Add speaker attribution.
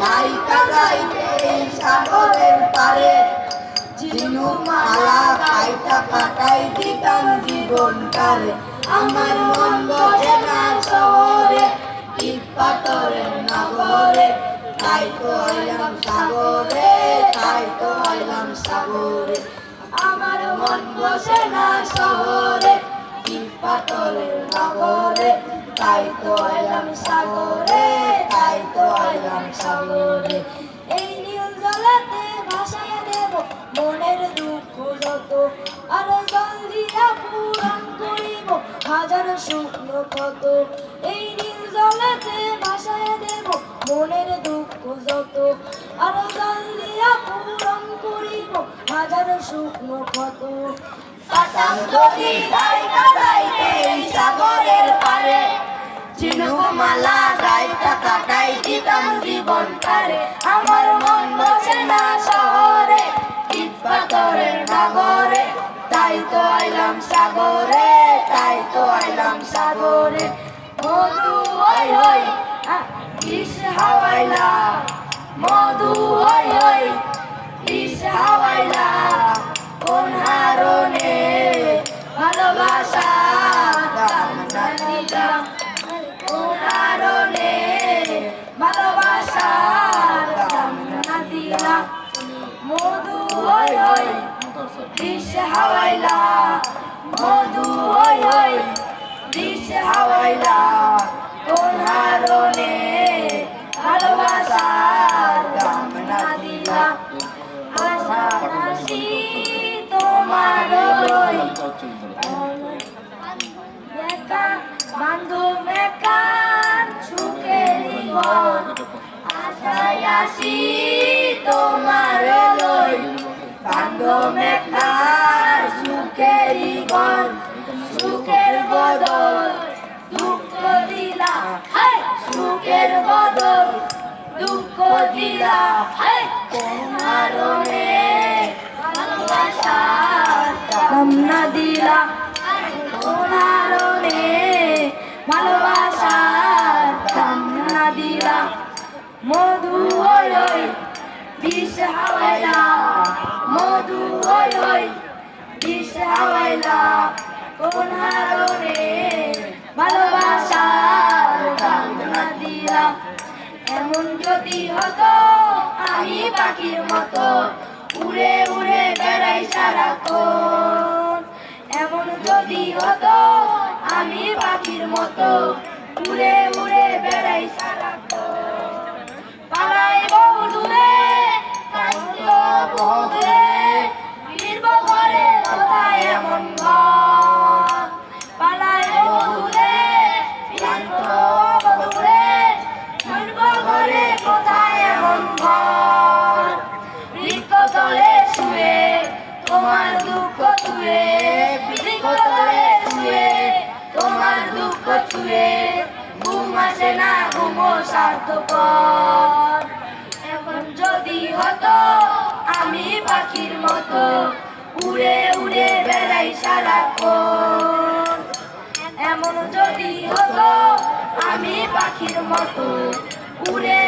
Speaker 1: নাইকা যাইতে এই সাগরের পারে। ঝিনুক মালা কাইটা কাটাই দিতাম জীবনটারে। আমার মন বসে না শহরে, ইট পাথরের নগরে। তাই তো আইলাম সাগরে, তাই তো আইলাম সাগরে। আমার মন বসে না শহরে, ইট পাথরের নগরে। তাই তো আইলাম সাগরে।
Speaker 2: আর পূরণ করিব, হাজার শুকনো ক্ষত এই নীল জলাতে দেব, মনের দুঃখ যত। আর জল পূরণ করিব, হাজার শুকনো
Speaker 1: জীবনটারে। আমার মন বসে না শহরে ইট নগরে তাই তো আইলাম সাগরে, তাই তো আইলাম সাগরে। মধু ওই ওই কিস হাওয়াইলা মধু ওই ওই বিষ হাওয়াইলা, মধু ওই ওই বিষ হাওয়াইলা, কোন হারণে ভালোবাসা দাম না আশা হাসি তোমার ওই একা বান্ধব একা সুখেরই ঘর আশায় আসি তোমার একা সুখেরই ঘর সুখের বদল দুঃখ দিলা। সুখের বদল দুঃখ দিলা। কারণে ভালোবাসা দাম না দিলা। বিষ হাওয়াইলা মধু ওই ওই বিষ হাওয়াইলা কোন হারণে ভালোবাসা দাম না দিলা এমন যদি হতো, আমি পাখির মতো উড়ে উড়ে বেড়াই সারাক্ষণ। এমন যদি হতো, আমি পাখির মতো উড়ে উড়ে বেড়াই সারাক্ষণ। দুঃখ ছুঁয়ে বৃক্ষ তলে শুয়ে তোমার দুঃখ ছুঁয়ে, ঘুম আসে না ঘুমো স্বার্থপর এখন যদি হতো, আমি পাখির মতো উড়ে উড়ে বেড়াই সারাক্ষণ। এমন যদি হতো, আমি পাখির মতো উড়ে